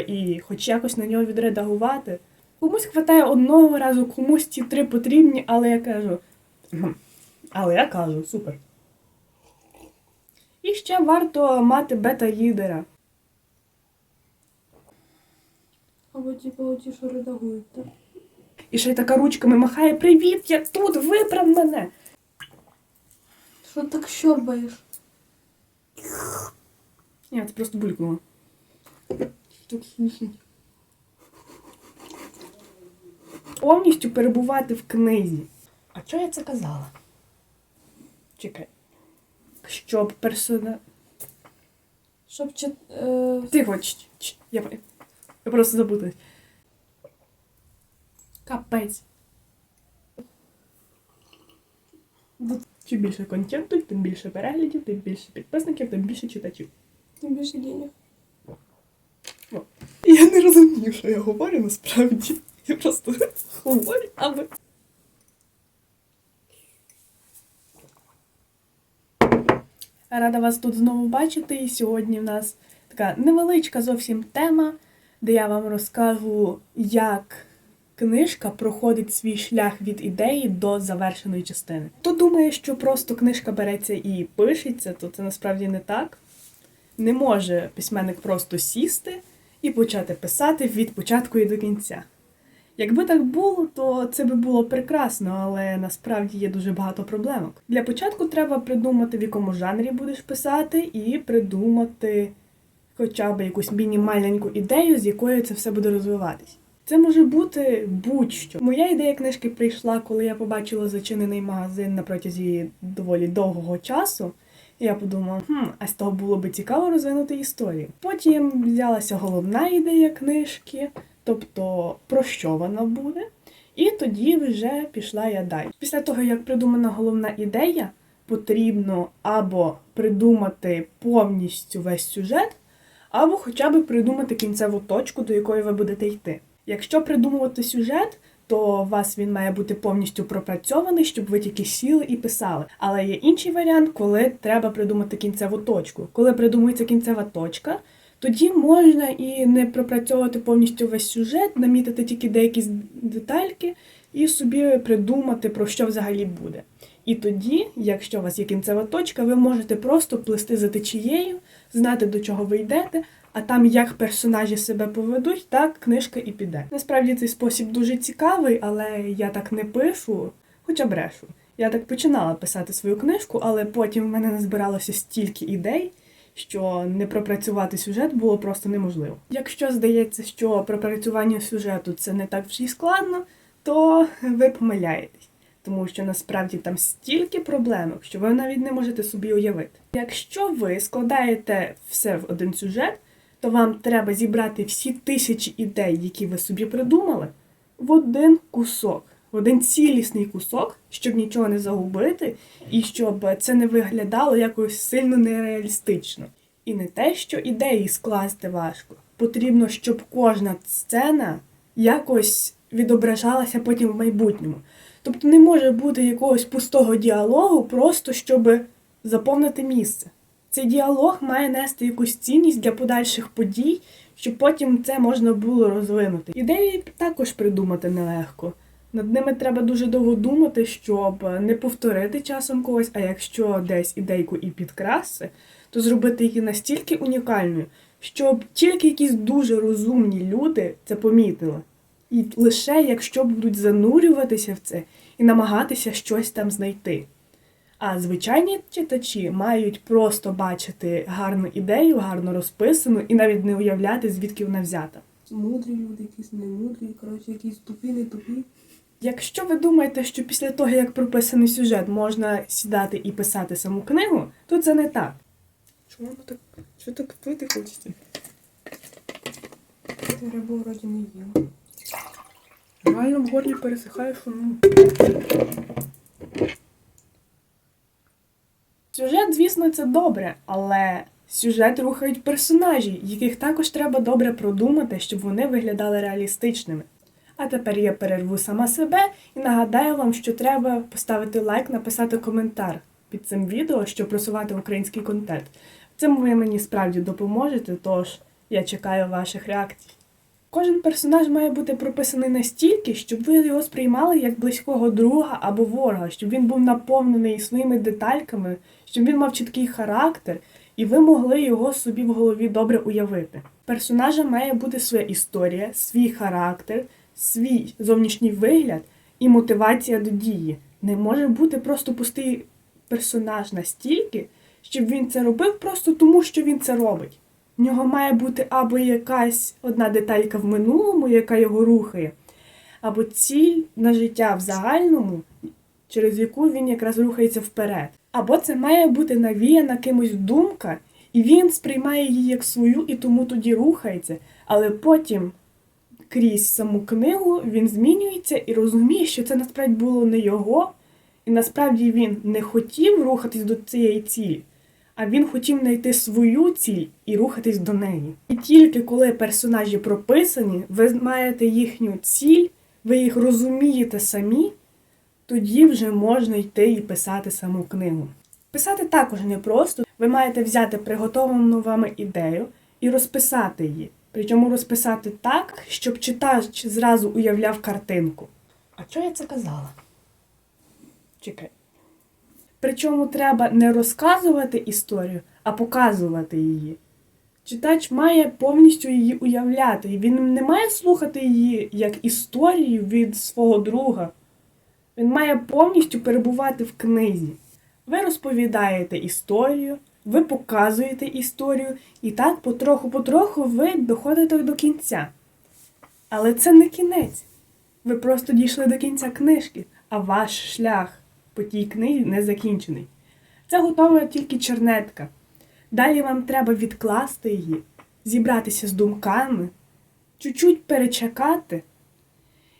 і хоч якось на нього відредагувати. Комусь хватає одного разу, комусь ці три потрібні, але я кажу. Але я кажу, супер. І ще варто мати бета-лідера. Або типу оті, що редагують, так? І ще й така ручками махає: Привіт, я тут, виправ мене! Що так щорбаєш? Ні, це просто булькнуло. Повністю перебувати в книзі. А чого я це казала? Чекай. Щоб персона. Щоб чи... Е... Тихо, ч, ч, я, я просто забуду. Капець. Чим більше контенту, тим більше переглядів, тим більше підписників, тим більше читачів. Тим більше денег. Я не розумію, що я говорю насправді. Я просто говорю, аби. Рада вас тут знову бачити. І сьогодні в нас така невеличка зовсім тема, де я вам розкажу, як книжка проходить свій шлях від ідеї до завершеної частини. Хто думає, що просто книжка береться і пишеться, то це насправді не так. Не може письменник просто сісти і почати писати від початку і до кінця. Якби так було, то це би було прекрасно, але насправді є дуже багато проблемок. Для початку треба придумати, в якому жанрі будеш писати, і придумати хоча б якусь мінімальненьку ідею, з якою це все буде розвиватись. Це може бути будь-що. Моя ідея книжки прийшла, коли я побачила зачинений магазин на протязі доволі довгого часу. Я подумала, хм, а з того було би цікаво розвинути історію. Потім взялася головна ідея книжки, тобто про що вона буде. І тоді вже пішла я далі. Після того, як придумана головна ідея, потрібно або придумати повністю весь сюжет, або хоча б придумати кінцеву точку, до якої ви будете йти. Якщо придумувати сюжет, то вас він має бути повністю пропрацьований, щоб ви тільки сіли і писали. Але є інший варіант, коли треба придумати кінцеву точку. Коли придумується кінцева точка, тоді можна і не пропрацьовувати повністю весь сюжет, намітити тільки деякі детальки і собі придумати, про що взагалі буде. І тоді, якщо у вас є кінцева точка, ви можете просто плисти за течією, знати, до чого ви йдете, а там як персонажі себе поведуть, так книжка і піде. Насправді цей спосіб дуже цікавий, але я так не пишу, хоча брешу. Я так починала писати свою книжку, але потім в мене не збиралося стільки ідей, що не пропрацювати сюжет було просто неможливо. Якщо здається, що пропрацювання сюжету це не так вже й складно, то ви помиляєтесь. Тому що насправді там стільки проблемок, що ви навіть не можете собі уявити. Якщо ви складаєте все в один сюжет, то вам треба зібрати всі тисячі ідей, які ви собі придумали, в один кусок, в один цілісний кусок, щоб нічого не загубити, і щоб це не виглядало якось сильно нереалістично. І не те, що ідеї скласти важко. Потрібно, щоб кожна сцена якось відображалася потім в майбутньому. Тобто не може бути якогось пустого діалогу, просто щоб заповнити місце. Цей діалог має нести якусь цінність для подальших подій, щоб потім це можна було розвинути. Ідеї також придумати нелегко. Над ними треба дуже довго думати, щоб не повторити часом когось, а якщо десь ідейку і підкрасти, то зробити її настільки унікальною, щоб тільки якісь дуже розумні люди це помітили. І лише якщо будуть занурюватися в це і намагатися щось там знайти. А звичайні читачі мають просто бачити гарну ідею, гарно розписану і навіть не уявляти, звідки вона взята. Мудрі люди, якісь не мудрі, коротше, якісь тупі, не тупі. Якщо ви думаєте, що після того, як прописаний сюжет, можна сідати і писати саму книгу, то це не так. Чому так? Що так пити хочеться? Ти рибу вроді не їла. Реально в горлі пересихає, що ну. Сюжет, звісно, це добре, але сюжет рухають персонажі, яких також треба добре продумати, щоб вони виглядали реалістичними. А тепер я перерву сама себе і нагадаю вам, що треба поставити лайк, написати коментар під цим відео, щоб просувати український контент. Цьому ви мені справді допоможете, тож Я чекаю ваших реакцій. Кожен персонаж має бути прописаний настільки, щоб ви його сприймали як близького друга або ворога, щоб він був наповнений своїми детальками, щоб він мав чіткий характер, і ви могли його собі в голові добре уявити. Персонажа має бути своя історія, свій характер, свій зовнішній вигляд і мотивація до дії. Не може бути просто пустий персонаж настільки, щоб він це робив просто тому, що він це робить. В нього має бути або якась одна деталька в минулому, яка його рухає, або ціль на життя в загальному, через яку він якраз рухається вперед. Або це має бути навіяна кимось думка, і він сприймає її як свою і тому тоді рухається. Але потім, крізь саму книгу, він змінюється і розуміє, що це насправді було не його, і насправді він не хотів рухатись до цієї цілі а він хотів знайти свою ціль і рухатись до неї. І тільки коли персонажі прописані, ви маєте їхню ціль, ви їх розумієте самі, тоді вже можна йти і писати саму книгу. Писати також непросто. Ви маєте взяти приготовану вами ідею і розписати її. Причому розписати так, щоб читач зразу уявляв картинку. А чого я це казала? Чекай. Причому треба не розказувати історію, а показувати її. Читач має повністю її уявляти, і він не має слухати її як історію від свого друга. Він має повністю перебувати в книзі. Ви розповідаєте історію, ви показуєте історію, і так потроху-потроху ви доходите до кінця. Але це не кінець. Ви просто дійшли до кінця книжки, а ваш шлях по тій книзі не закінчений. Це готова тільки чернетка. Далі вам треба відкласти її, зібратися з думками, чуть-чуть перечекати,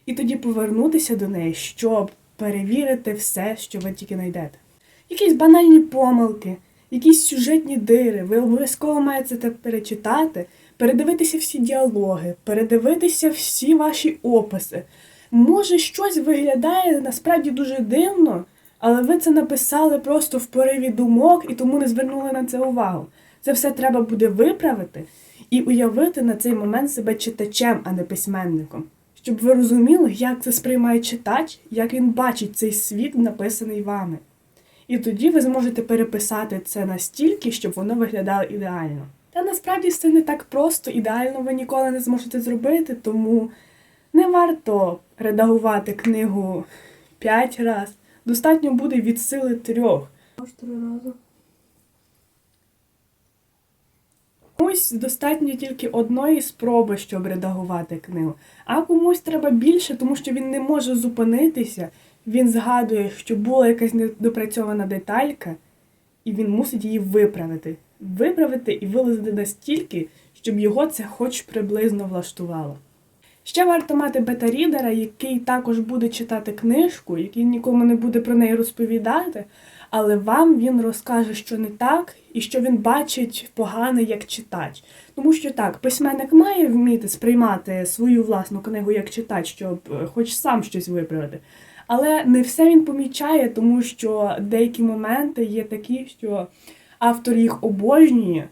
і тоді повернутися до неї, щоб перевірити все, що ви тільки знайдете. Якісь банальні помилки, якісь сюжетні дири, ви обов'язково маєте це перечитати, передивитися всі діалоги, передивитися всі ваші описи. Може, щось виглядає насправді дуже дивно, але ви це написали просто в пориві думок і тому не звернули на це увагу. Це все треба буде виправити і уявити на цей момент себе читачем, а не письменником. Щоб ви розуміли, як це сприймає читач, як він бачить цей світ, написаний вами. І тоді ви зможете переписати це настільки, щоб воно виглядало ідеально. Та насправді це не так просто, ідеально ви ніколи не зможете зробити, тому не варто редагувати книгу п'ять разів. Достатньо буде від сили трьох. Аж три рази. Комусь достатньо тільки одної спроби, щоб редагувати книгу, а комусь треба більше, тому що він не може зупинитися. Він згадує, що була якась недопрацьована деталька, і він мусить її виправити. Виправити і вилазити настільки, щоб його це хоч приблизно влаштувало. Ще варто мати бета-рідера, який також буде читати книжку, який нікому не буде про неї розповідати, але вам він розкаже, що не так, і що він бачить погане як читач. Тому що так, письменник має вміти сприймати свою власну книгу як читач, щоб е, хоч сам щось виправити. Але не все він помічає, тому що деякі моменти є такі, що автор їх обожнює,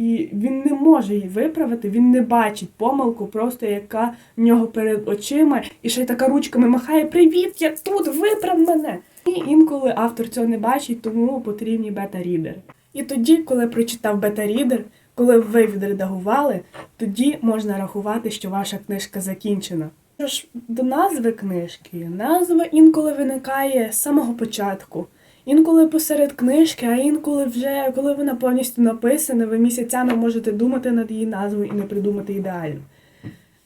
і він не може її виправити, він не бачить помилку, просто яка в нього перед очима, і ще й така ручками махає Привіт, я тут, виправ мене! І інколи автор цього не бачить, тому потрібні бета-рідери. І тоді, коли прочитав бета-рідер, коли ви відредагували, тоді можна рахувати, що ваша книжка закінчена. Що ж, до назви книжки, назва інколи виникає з самого початку. Інколи посеред книжки, а інколи вже коли вона повністю написана, ви місяцями можете думати над її назвою і не придумати ідеально.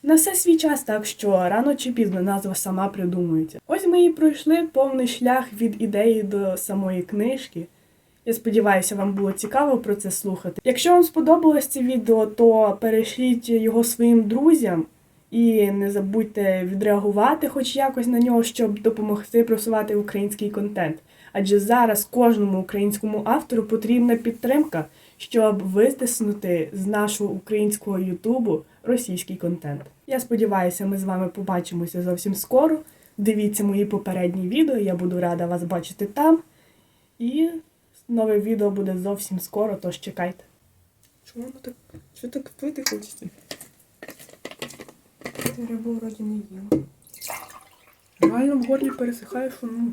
На все свій час, так що рано чи пізно назва сама придумується. Ось ми і пройшли повний шлях від ідеї до самої книжки. Я сподіваюся, вам було цікаво про це слухати. Якщо вам сподобалось це відео, то перешліть його своїм друзям і не забудьте відреагувати хоч якось на нього, щоб допомогти просувати український контент. Адже зараз кожному українському автору потрібна підтримка, щоб витиснути з нашого українського Ютубу російський контент. Я сподіваюся, ми з вами побачимося зовсім скоро. Дивіться мої попередні відео, я буду рада вас бачити там. І нове відео буде зовсім скоро, тож чекайте. Чому воно так? Що так пити хочеться? Ти рибу вроді не їв. Реально в горлі пересихає, що ну.